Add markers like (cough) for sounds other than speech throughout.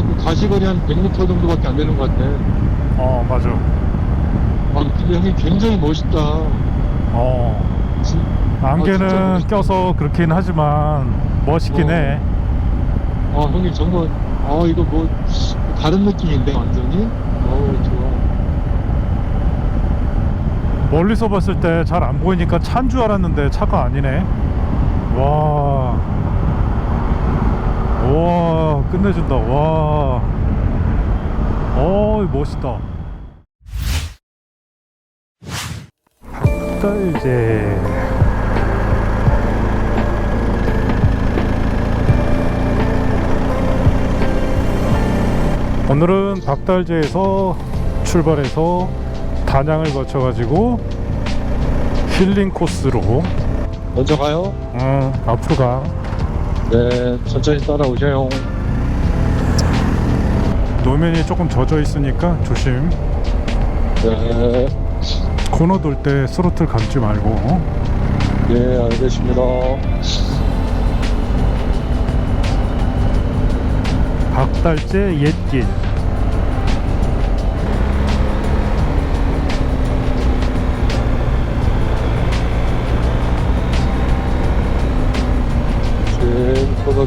나하고 가시거리 한 100m 정도밖에 안 되는 것 같아. 어 맞아 아, 근데 형이 굉장히 멋있다. 어 진- 아, 진짜 안개는 멋있다. 껴서 그렇긴 하지만 멋있긴 어. 해 아, 형님 정말, 아, 이거 뭐, 다른 느낌인데, 완전히? 어우, 좋아. 멀리서 봤을 때 잘 안 보이니까 차인 줄 알았는데 차가 아니네 와 와, 끝내준다. 와. 어이, 멋있다. 박달재. 오늘은 박달재에서 출발해서 단양을 거쳐 가지고 힐링 코스로 먼저 가요? 음, 앞으로 가. 네, 천천히 따라오세요. 노면이 조금 젖어 있으니까 조심. 네, 코너 돌 때 스로틀 감지 말고. 네, 알겠습니다. 박달재 옛길.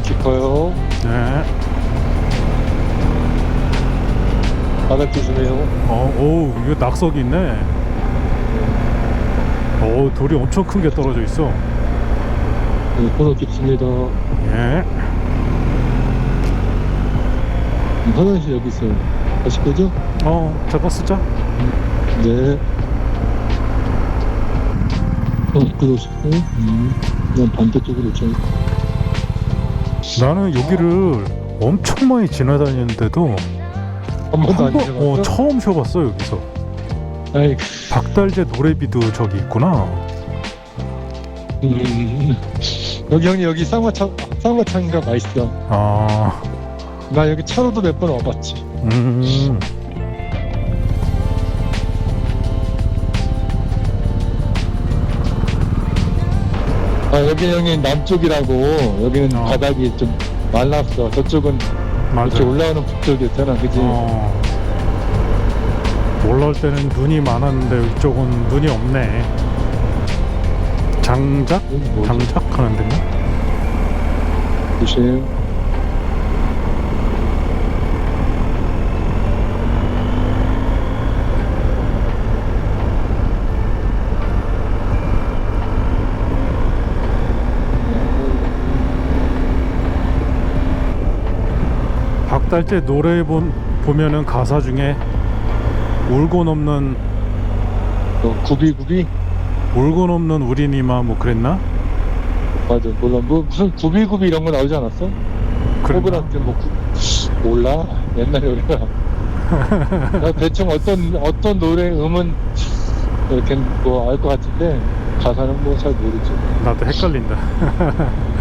깊어요. 네. 바닥 조심해요. 어, 오, 이거 낙석이 있네. 오, 돌이 엄청 큰 게 떨어져 있어. 네, 코너 깊습니다. 예. 화장실 여기 있어요. 가실 거죠? 어, 잠깐 쓰자. 네. 어, 그러시고, 음, 난 반대쪽으로 좀. 나는 여기를 엄청 많이 지나다니는데도 한 번도 한안 번, 지나갔어? 어, 처음 쉬어봤어 여기서. 아이, 박달재 노래비도 저기 있구나. 음. 여기 형님 여기 쌍화차 쌍화차인가 맛있어. 아, 나 여기 차로도 몇 번 와봤지. 음, 아 여기 형님 남쪽이라고 여기는 어. 바닥이 좀 말랐어. 저쪽은 맞아. 이렇게 올라오는 북쪽이었잖아, 그지? 어, 올라올 때는 눈이 많았는데 이쪽은 눈이 없네. 장작? 여기 뭐지? 장작 하는 데인가? 박 달재 노래 본, 보면은 가사 중에 울고 넘는 어, 구비구비? 울고 넘는 우리니마 뭐 그랬나? 맞아. 몰라. 뭐 무슨 구비구비 이런 거 나오지 않았어? 코브라트 뭐 구... 몰라. 옛날 노래가. (laughs) 나 대충 어떤 어떤 노래 음은 이렇게 뭐 알 것 같은데 가사는 뭐 잘 모르지. 나도 헷갈린다. (laughs)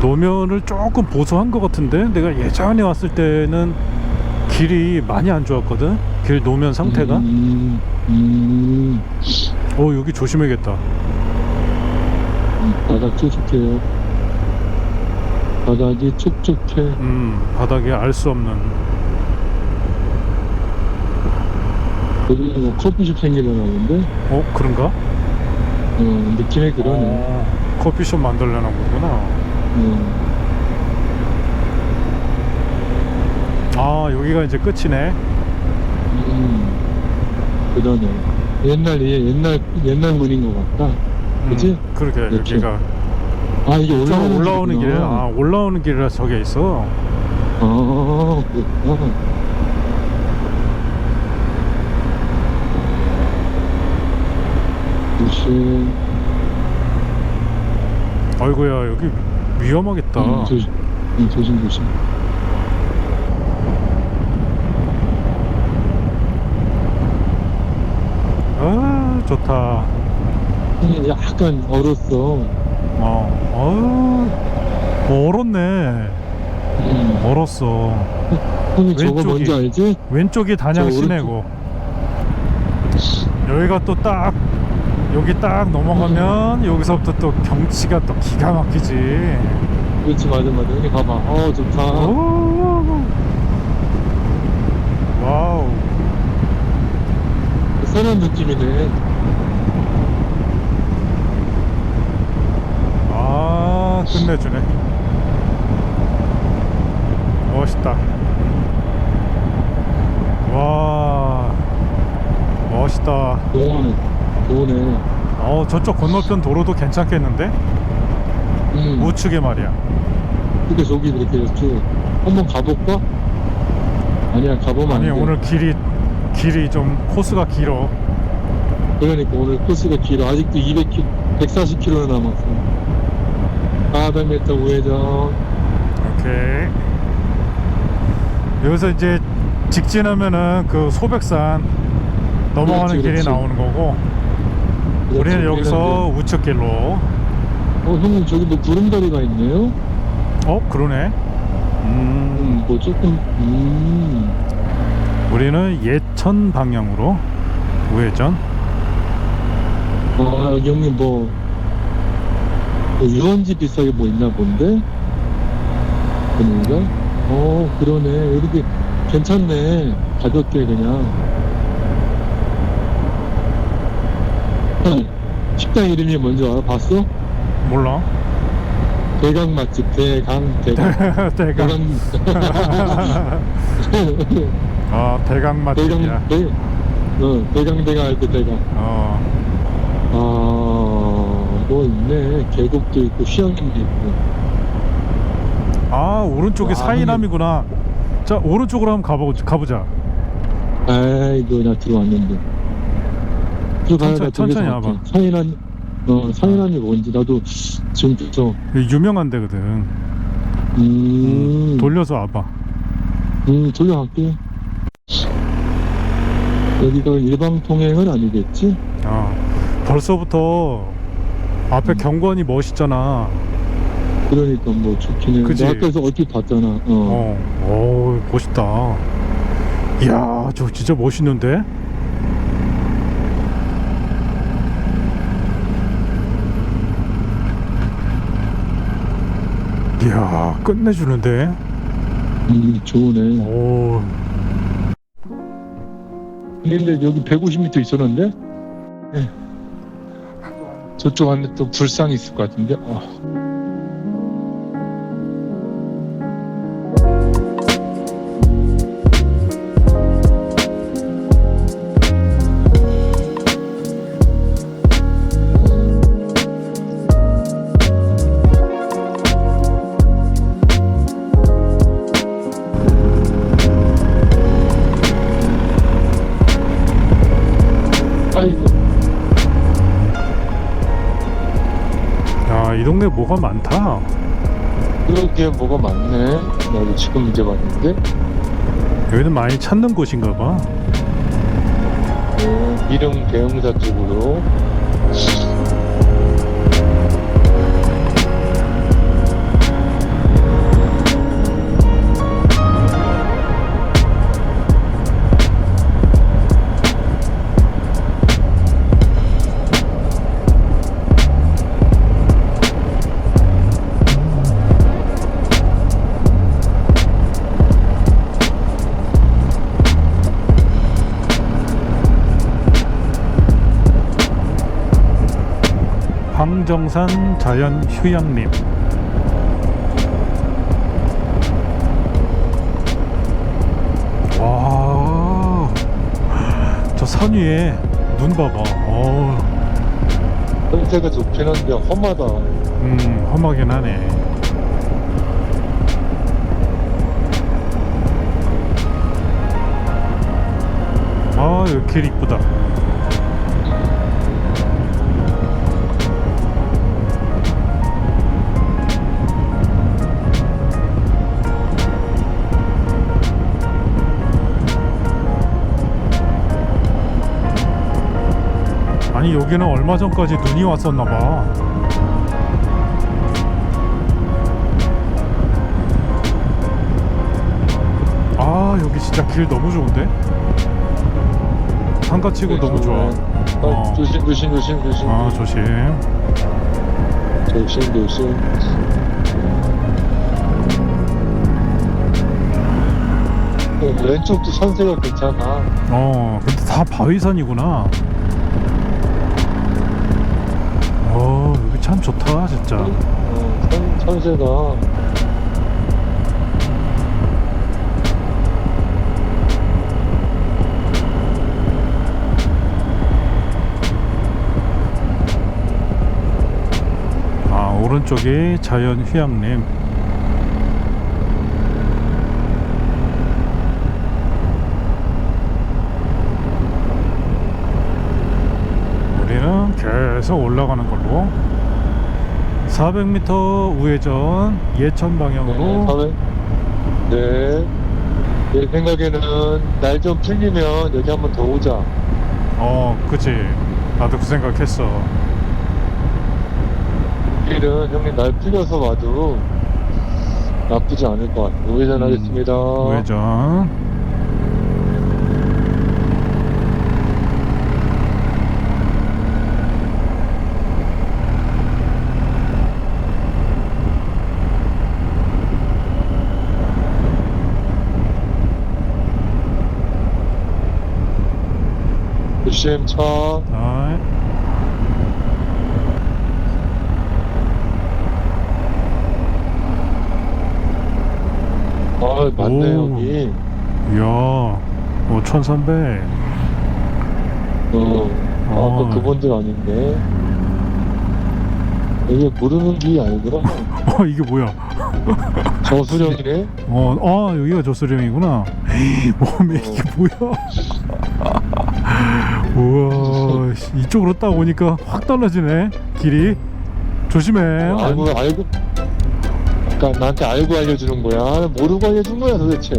노면을 조금 보수한 것 같은데 내가 예전에 왔을 때는 길이 많이 안 좋았거든. 길 노면 상태가. 음, 음, 어 여기 조심해야겠다. 음, 바닥 촉촉해요. 바닥이 촉촉해. 음 바닥에 알 수 없는. 여기 뭐 커피숍 생기려나는데 어 그런가? 어, 느낌이 그러네. 어, 커피숍 만들려나 보구나. 음, 아 여기가 이제 끝이네. 음, 그러네. 옛날 예, 옛날 옛날 문인 것 같다. 그치? 음, 그러게 그렇죠. 여기가 아 이게 저 올라오는, 올라오는 길이구나. 아 올라오는 길이라 저게 있어. 아, 그렇구나. 조심. 아이고야 여기 위험하겠다. 음, 조심. 음, 조심, 조심. 아 좋다. 약간 얼었어. 어, 어, 얼었네. 음. 얼었어. 형이 저거 왼쪽이. 뭔지 알지? 왼쪽이 단양 저 시내고. 여기가 또 딱, 여기 딱 넘어가면 여기서부터 또 경치가 또 기가 막히지. 그렇지 맞아 맞아. 여기 봐봐. 어 좋다. 오 와우. 새로운 느낌이네. 아 끝내주네. 멋있다. 좋네. 어 저쪽 건너편 도로도 괜찮겠는데? 음. 우측에 말이야 근데 저기 이렇게 쭉 한번 가볼까? 아니야 가보면 아니 안 돼. 오늘 길이 길이 좀 코스가 길어 그러니까 오늘 코스가 길어. 아직도 200km, 140km 남았어. 400m 우회전. 오케이 여기서 이제 직진하면은 그 소백산 넘어가는 그렇지, 길이 그렇지. 나오는 거고 우리는 여기서 우리는 우측 길로. 어 형님 저기 뭐 구름다리가 있네요. 어 그러네. 음. 음, 뭐 조금 음. 우리는 예천 방향으로 우회전. 아 형님 뭐, 뭐 유원지 비싸게 뭐 있나 본데? 그런가? 어 그러네. 이렇게 괜찮네. 가볍게 그냥 형, 식당 이름이 뭔지 알아? 봤어? 몰라. 대강 맛집 대강 대강. (laughs) 대강. (laughs) 아 대강 맛집이야. 대강 대, 어, 대강 대강 할 때 대강. 어. 아 뭐 있네. 계곡도 있고 휴양림도 있고. 아 오른쪽이 와, 사이남이구나. 자 오른쪽으로 한번 가보, 가보자. 아이고 나 들어왔는데 천천히- 천천히 와봐. 사인한 어 사인함이 뭔지 나도 지금 부터 유명한 데거든 음, 돌려서 와봐 음 돌려갈게 여기가 일방 통행은 아니겠지? 어 벌써부터 앞에 경관이 멋있잖아 그러니까 뭐 좋긴 해. 그치? 나 아까서 어디 봤잖아. 어. 어, 오, 멋있다. 이야, 저 진짜 멋있는데? 이야, 끝내주는데? 음, 좋으네. 오, 근데 여기 150m 있었는데? 예. 저쪽 안에 또 불상이 있을 것 같은데? 어. 뭐가 많다. 그렇게 뭐가 많네. 나도 지금 이제 봤는데. 여기는 많이 찾는 곳인가 봐. 어, 미릉 대흥사 쪽으로. 정산 자연 휴양림. 와, 저 산 위에 눈 봐봐. 어, 형태가 좋긴 한데 험하다. 음, 험하긴 하네. 아, 길 이쁘다. 여기는 얼마 전까지 눈이 왔었나 봐. 아 여기 진짜 길 너무 좋은데? 상가치고 너무 좋아. 어, 어. 조심, 조심, 조심, 조심. 아 조심. 조심, 조심. 어, 왼쪽도 산세가 괜찮아. 어 근데 다 바위산이구나 참 좋다 진짜. 어, 산, 산세가. 아 오른쪽이 자연 휴양림. 우리는 계속 올라가는 걸로 400m 우회전 예천 방향으로 사회. 네. 내 생각에는 날 좀 풀리면 여기 한번 더 오자. 어 그치 나도 그 생각했어 길은 형님 날 풀려서 와도 나쁘지 않을 것 같아요. 우회전 하겠습니다. 음, 우회전 조심 차. 아, 아, 맞네, 오. 여기. 이야 5300 어. 아, 어. 그 그분들 아닌데. 이게 모르는 게 아니구나. (laughs) 어 이게 뭐야 저수령이네? 어, 아 여기가 조수령이구나 몸에 이게 뭐야 (laughs) 우와 씨, 이쪽으로 딱 오니까 확 달라지네 길이 조심해 알고, 알고. 그니까 나한테 알고 알려주는 거야. 모르고 알려준 거야, 도대체.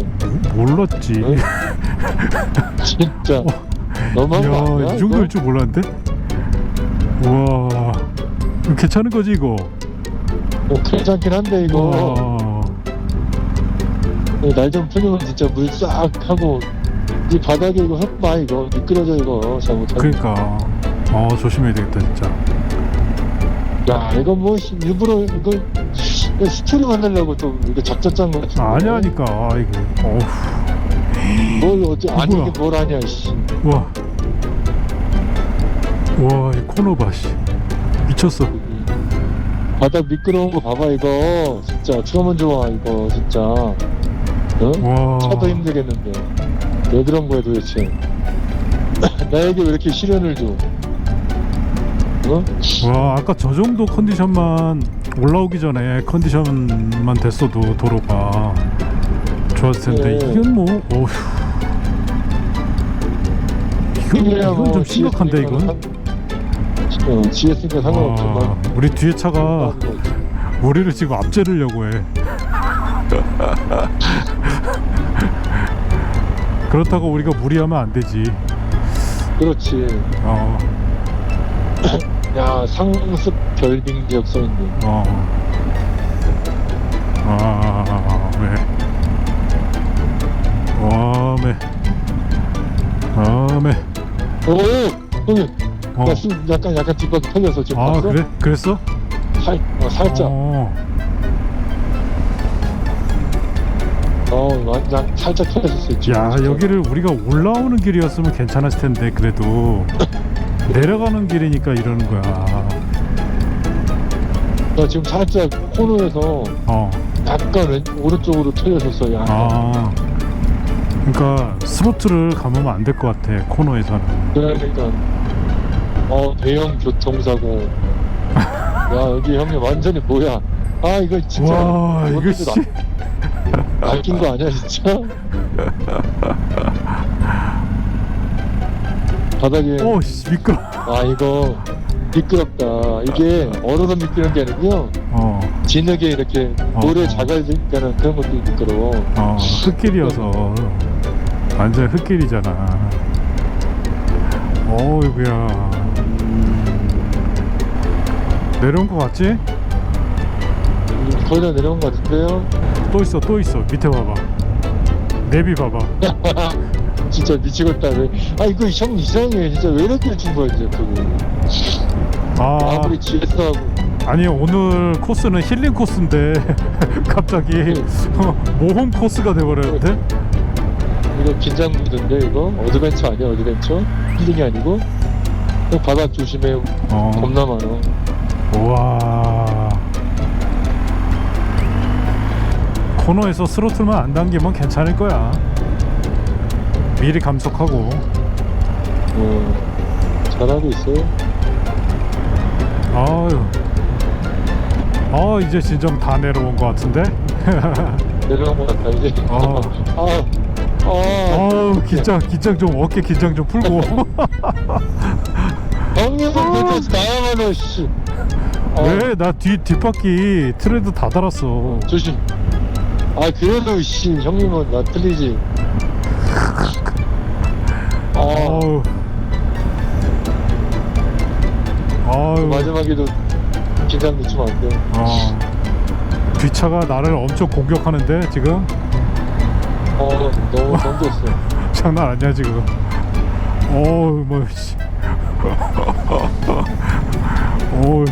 몰랐지 응? (laughs) 진짜. 너무한 거 아니야? 이 정도일 줄 몰랐는데 우와 이거 괜찮은 거지 이거 뭐 괜찮긴 한데, 이거. 우와 날좀 풀리면 진짜 물 싹 하고. 이 바닥에 이거 흙봐, 이거. 미끄러져, 이거. 잘못하면. 그러니까 어 조심해야 되겠다 진짜 야, 이거 뭐, 시- 일부러, 이거, 이거 스토리 만들려고 또, 이거 작전 짠거 같은데. 아니야니까 아이고 어후 뭘 어째, 아니, 뭐야? 이게 뭘 아냐, 씨. 와. 와, 이 코너 봐, 씨. 미쳤어. 바닥 미끄러운 거 봐봐, 이거. 진짜, 처음은 좋아, 이거, 진짜. 응? 와. 차도 힘들겠는데. 왜 그런 거야, 도대체. (coughs) 나에게 왜 이렇게 시련을 줘? 어? 와, 아까 저 정도 컨디션만 올라오기 전에 컨디션만 됐어도 도로가 좋았을 텐데, 네. 이건 뭐, 어휴. 이건, 이거야, 이건 뭐, 좀 심각한데, 이건. 상- 어, GS니까 와, 상관없지만. 우리 뒤에 차가 우리를 지금 앞지르려고 해. (laughs) 그렇다고 우리가 무리하면 안 되지. 그렇지. 어, 야, 상습 결빙 지역 써있네. 어. 아, 네. 와, 네. 아, 네. 오! 형님, 어. 나 약간, 약간 뒷바퀴 털려서 지금 아, 봤어? 그래? 그랬어? 살, 어, 살짝. 어, 어. 완전 살짝 털렸었어. 지금 야. 여기를 우리가 올라오는 길이었으면 괜찮았을 텐데, 그래도. 내려가는 길이니까 이러는 거야. 나 지금 살짝 코너에서 어. 약간 왼, 오른쪽으로 털렸었어. 야, 아. 그러니까 스로틀을 감으면 안 될 것 같아, 코너에서는. 그러니까 어 대형 교통사고. (laughs) 야 여기 형님 완전히 뭐야? 아 이거 진짜 와, 이거 씨. 나- 낚인 거 아니야 진짜? 바닥에 오, 씨, 미끄러. 아 이거 미끄럽다. 이게 얼어서 미끄러운 게 아니고요. 어. 진흙에 이렇게 어, 모래 어. 작아지니까는 그런 것도 미끄러워. 어, 흙길이어서 완전 흙길이잖아. 어이구야. 내려온 거 같지? 거의 다 내려온 것 같은데요? 또 있어, 또 있어. 밑에 봐봐. 내비 봐봐. (laughs) 진짜 미치겠다. 왜? 아 이거 형 이상해. 진짜 왜 이렇게 준 거야 진짜 그거. 아, 아무리 GS하고 아니 오늘 코스는 힐링 코스인데 (laughs) 갑자기 어, (laughs) 모험 코스가 돼버렸는데? 이거 긴장 무드인데 이거 어드벤처 아니야 어드벤처? 힐링이 아니고 어, 바닥 조심해 어. 겁나 많어 우와. 코너에서 스로틀만 안 당기면 괜찮을 거야. 미리 감속하고. 어, 잘하고 있어요 아유. 아 이제 진정 다 내려온 것 같은데. (laughs) 내려온 것 같다 이제 어. 아, 아, 아우 긴장 긴장 좀 어깨 긴장 좀 풀고. (laughs) 형님은 그래도 나야말로 씨 어, 왜나뒤 뒷바퀴 트레드 다 달았어. 어, 조심 아 그래도 씨 형님은 나 틀리지 아 아우. 아우. 마지막에도 긴장 놓치면 안돼 어. 뒤차가 나를 엄청 공격하는데 지금 어 너무 던졌어 (laughs) 장난 아니야 지금. 어우 뭐 씨. (laughs) 어우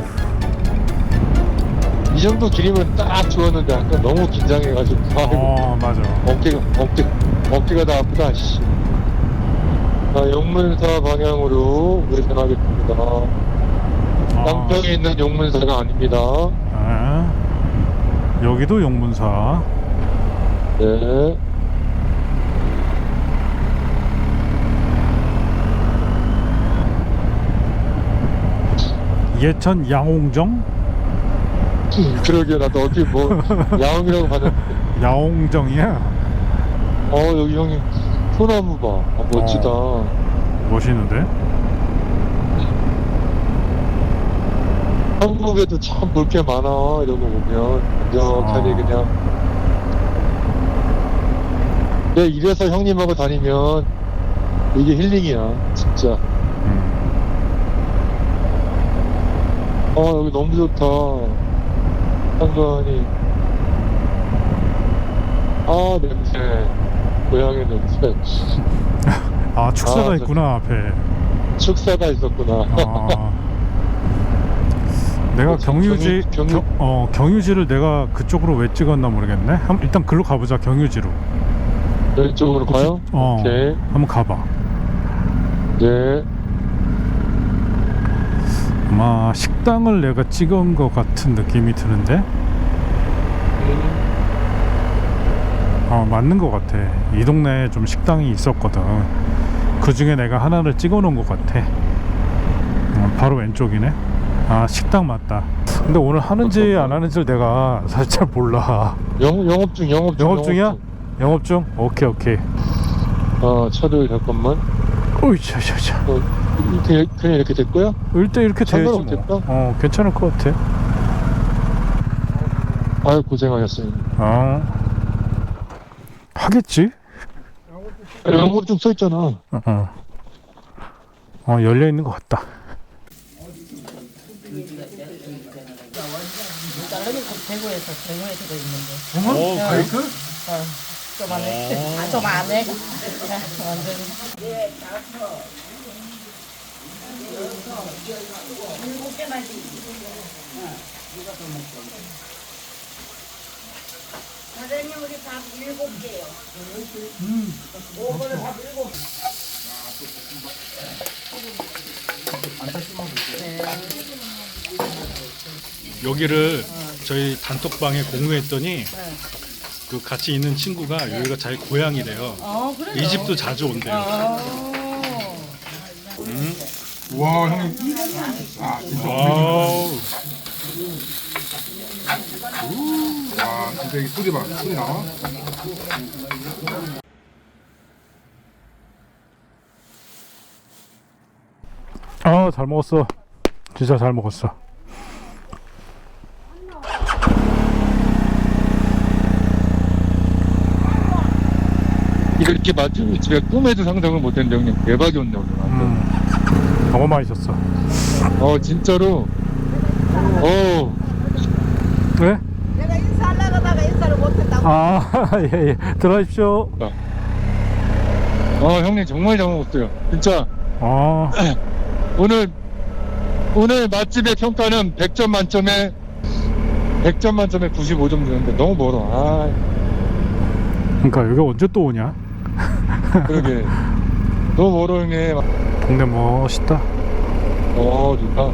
이 정도 길이면 딱 좋았는데 아까 너무 긴장해가지고 아이고 어 맞아. 어깨가 어깨 어깨가 다 아프다 씨. 자 용문사 방향으로 우회전하겠습니다. 아, 양평에 있는 용문사가 아닙니다. 아. 여기도 용문사. 네. 예천 양홍정 (laughs) 그러게 나도 어디 뭐 (laughs) 야옹이라고 봤는데 야옹정이야. 어 여기 형님 소나무 봐 아, 멋지다 멋있는데? 한국에도 참 볼 게 많아 이런 거 보면 완벽하게 아. 그냥 내 이래서 형님하고 다니면 이게 힐링이야 진짜 음. 어 여기 너무 좋다 한간이 아 냄새 고향의 냄새 (laughs) 아 축사가 아, 있구나 앞에. 축사가 있었구나 아. 내가 어, 경유지 경유- 경유- 경, 어 경유지를 내가 그쪽으로 왜 찍었나 모르겠네. 한, 일단 글로 가보자 경유지로. 왼쪽으로 가요? 어. 오케이 한번 가봐. 네 아마 식당을 내가 찍은 것 같은 느낌이 드는데. 음, 어 맞는 것 같아. 이 동네에 좀 식당이 있었거든. 그 중에 내가 하나를 찍어 놓은 것 같아. 어, 바로 왼쪽이네. 아 식당 맞다. 근데 오늘 하는지 안 하는지를 내가 사실 잘 몰라. 영, 영업 중 영업 중 영업 중이야? 영업 중? 오케이 오케이. 어 차를 잠깐만 오이 차차차. 어, 이렇게 그냥 이렇게 될 거야? 일단 이렇게 돼야지 뭐. 어 괜찮을 것 같아. 아유 고생하셨어요 어 하겠지. 영업 중 써있잖아 어, 어. 어 열려 있는 것 같다. 대구에서 대구에서도 있는데 오 바이크? 어, 좀 안해 아, 좀 안해 완전 사장님 우리 밥 일곱 개요. 여기를 저희 단톡방에 공유했더니 그 같이 있는 친구가 여기가 자기 고향이래요. 어 그래 이 집도 자주 온대요. 와 형님 아 진짜 와우. 와 진짜 이 소리 봐 소리 나와? 아, 잘 먹었어. 진짜 잘 먹었어. 이렇게 맛집을 집에 꿈에도 상상을 못했는데 형님 대박이었네 오늘 완전. 음, 너무 맛있었어. 어 진짜로 어 네? 내가 인사하려고 하다가 인사를 못했다고. 아, (laughs) 예, 예. 들어가십시오. 어, 형님 정말 잘 먹었어요 진짜 아, (clears throat) 오늘 오늘 맛집의 평가는 100점 만점에 100점 만점에 95점 주는데 너무 멀어 아 그러니까 여기 언제 또 오냐? 그러게. (laughs) 너무 멀어 형님. 동네 멋있다. 어 좋다.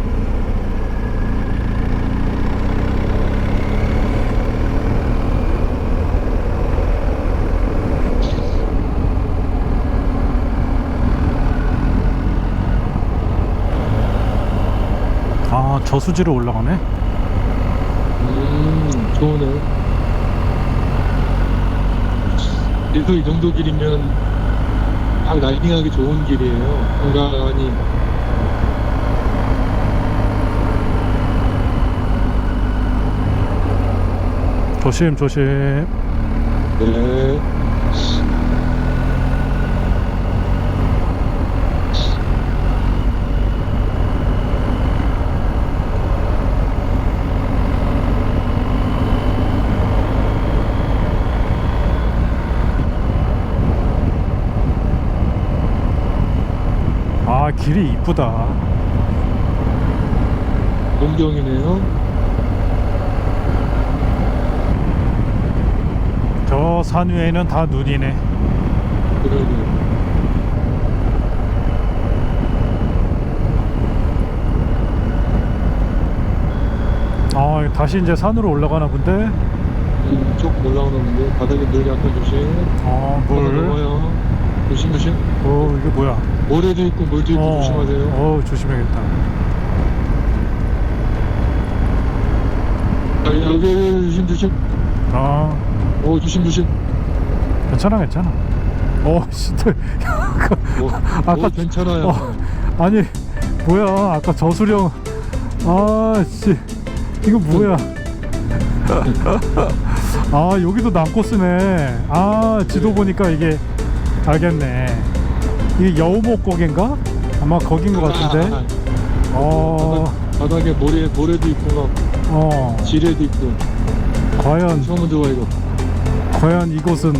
아 저수지로 올라가네. 음 좋으네. 그래서 이 정도 길이면 딱 라이딩하기 좋은 길이에요. 건강하니. 조심 조심. 네. 아 길이 이쁘다. 동경이네요. 저 산 위에는 다 눈이네. 그러게. 아 다시 이제 산으로 올라가나 본데. 쭉 올라오는 건데 바닥에 늘 약간 조심. 아 물. 넘어요. 조심 조심. 어 이게 뭐야? 모래도 있고 물도 있고 조심하세요. 어 조심해야겠다. 아, 여기, 여기 조심 조심. 아오 조심 조심. 괜찮아 괜찮아. 어 진짜. 오, (laughs) 아까- 오 괜찮아요. 어, 아니 뭐야 아까 저수령 아씨 이거 뭐야 (laughs) 아 여기도 남코스네 아 지도 보니까 이게 알겠네 이게 여우목고개인가 아마 거긴 것 같은데 어, 바닥, 바닥에 모래 모래도 있고 막 어 지뢰도 있고 과연 처음 들어와 이거. 과연 이곳은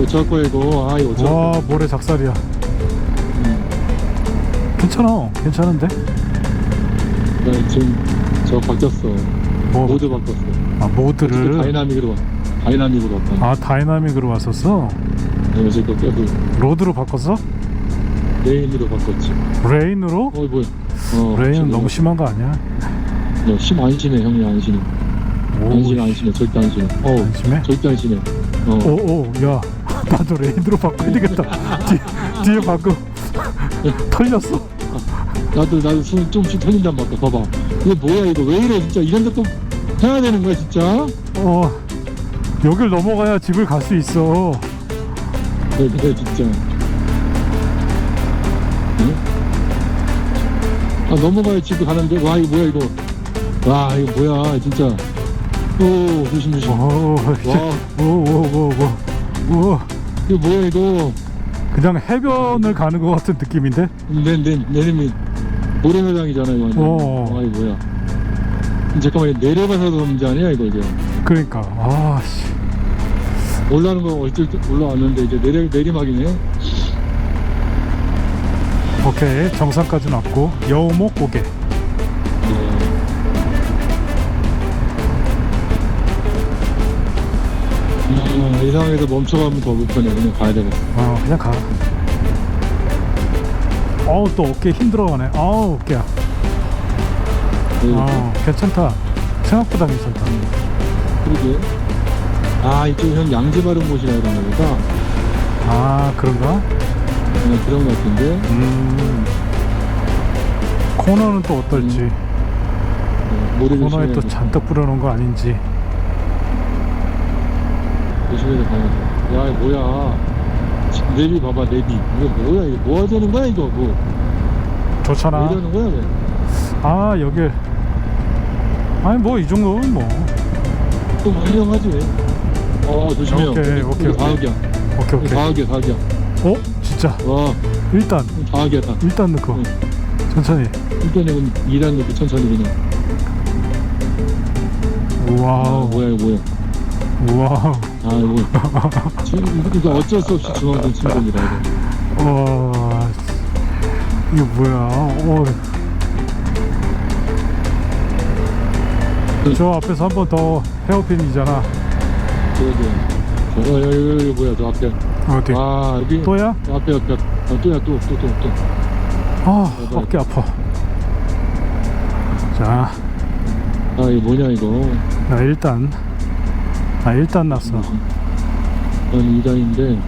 어쩔 거야 이거. 아 이거 어쩔 거야. 와 모래 작살이야 괜찮아 괜찮은데 네, 지금 저 바뀌었어. 뭐, 모드 바꿨어. 아 모드를 다이나믹으로 와. 다이나믹으로 바꿨어. 아 다이나믹으로 왔었어 네, 요새 또 계속 로드로 바꿨어 레인으로 바꿨지. 레인으로 어 뭐야? 어, 레인은 너무 심한 거 아니야 심안 쉬네 형님 안 쉬네. 오안 쉬네 안 쉬네 절대 안 쉬네. 어 안심해 절대 안 쉬네. 어. 오오 야 (laughs) 나도 레인으로 바꿔야 되겠다 뒤, 뒤에 방금 (laughs) 털렸어 나도 나도 숨 좀씩 털린단 말이야. 봐봐. 이거 뭐야 이거 왜 이래 진짜 이런 데또 해야 되는 거야 진짜? 어 여길 넘어가야 집을 갈 수 있어 네, 그래 진짜. 응? 아 넘어가야 집에 가는데 와 이거 뭐야 이거? 와 이거 뭐야 진짜? 오 조심 조심. 어, 와 오오오오오 이거 뭐야 이거? 그냥 해변을 가는 것 같은 느낌인데 내내 내림이 모래매장이잖아 이거. 어. 아 이거 뭐야? 잠깐만 이거 내려가서도 문제 아니야 이거 이제? 그러니까 아씨 올라가는 거 어쩔 때 올라왔는데 이제 내려 내리막이네. 오케이 정상까지는 왔고 여우목 고개 아, 이 상황에서 멈춰가면 더 불편해. 그냥 가야 되겠어. 어 그냥 가 어우 또 어깨 힘들어가네 아우 어깨야 네, 어 괜찮다 생각보다 괜찮다 그러게. 아, 이쪽 형 양지 바른 곳이라 그런가 보다. 아 그런가? 네, 그런 것 같은데. 음 코너는 또 어떨지 네, 모래 코너에 또 잔뜩 뿌려놓은 거 아닌지 조심해서 가야지. 야, 뭐야. 지금 내비 봐봐, 내비. 이거 뭐야, 이거 뭐 하자는 거야, 이거. 뭐. 좋잖아 뭐 이러는 거야, 왜? 아 여길 아니 뭐 이 정도는 뭐 또 훌륭하지. 어, 조심해요. 오케이, 오케이, 오케이. 과학이야. 오케이 오케이 과학이야, 과학이야. 어? 진짜 와, 일단 과학이야, 다. 일단 넣고 응. 천천히 일단은 일하는 거 천천히 그냥. 아, 와우 뭐야, 이거 뭐야. 와우 아, 이거. 지금 이거 어쩔 수 없이 중앙선 친 겁니다, 이거. 와 이거 뭐야 어. 저 앞에서 한 번 더 헤어핀이잖아 그러게. 어, 여기, 여기 뭐야, 저 앞에. 어디? 아, 여기. 또야? 저 앞에, 옆에. 어, 또야, 또, 또, 또, 또. 아 어깨 아파 자 아, 이거 뭐냐, 이거. 나 일단 나 일단 났어 난 2단인데,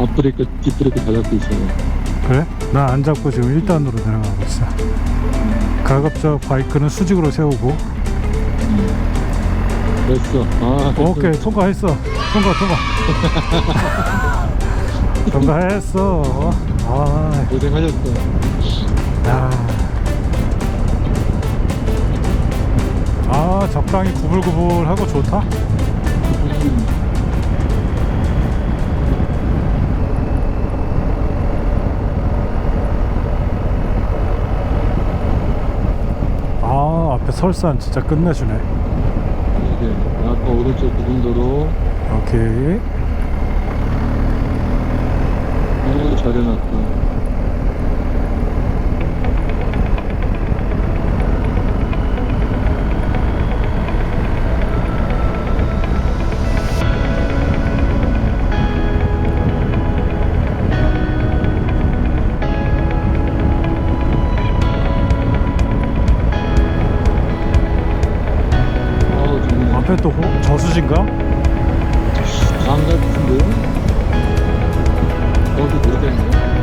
앞브레이크, 뒷브레이크 다 잡고 있어요. 그래? 나 안 잡고 지금 1단으로 내려가고 있어 가급적 바이크는 수직으로 세우고 됐어. 아, 됐어. 오케이 통과했어 통과 통과 (laughs) 통과했어 아, 고생하셨어. 야. 아 적당히 구불구불하고 좋다 음. 아 앞에 설산 진짜 끝내주네 아까 오른쪽 구분도로, 오케이 어, 잘 해놨고. 앞에 또 호- 저수지인가? 강 같은데? 거기 모르겠네.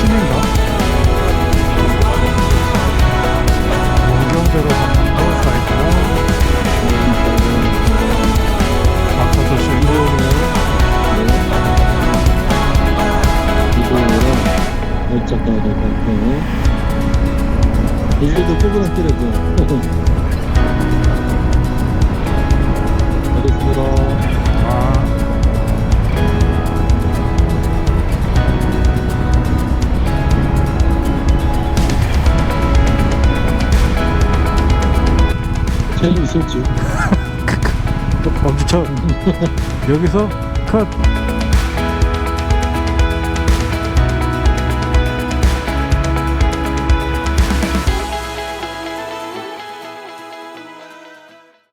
동경 시 있었지. 어, 엄청 여기서 컷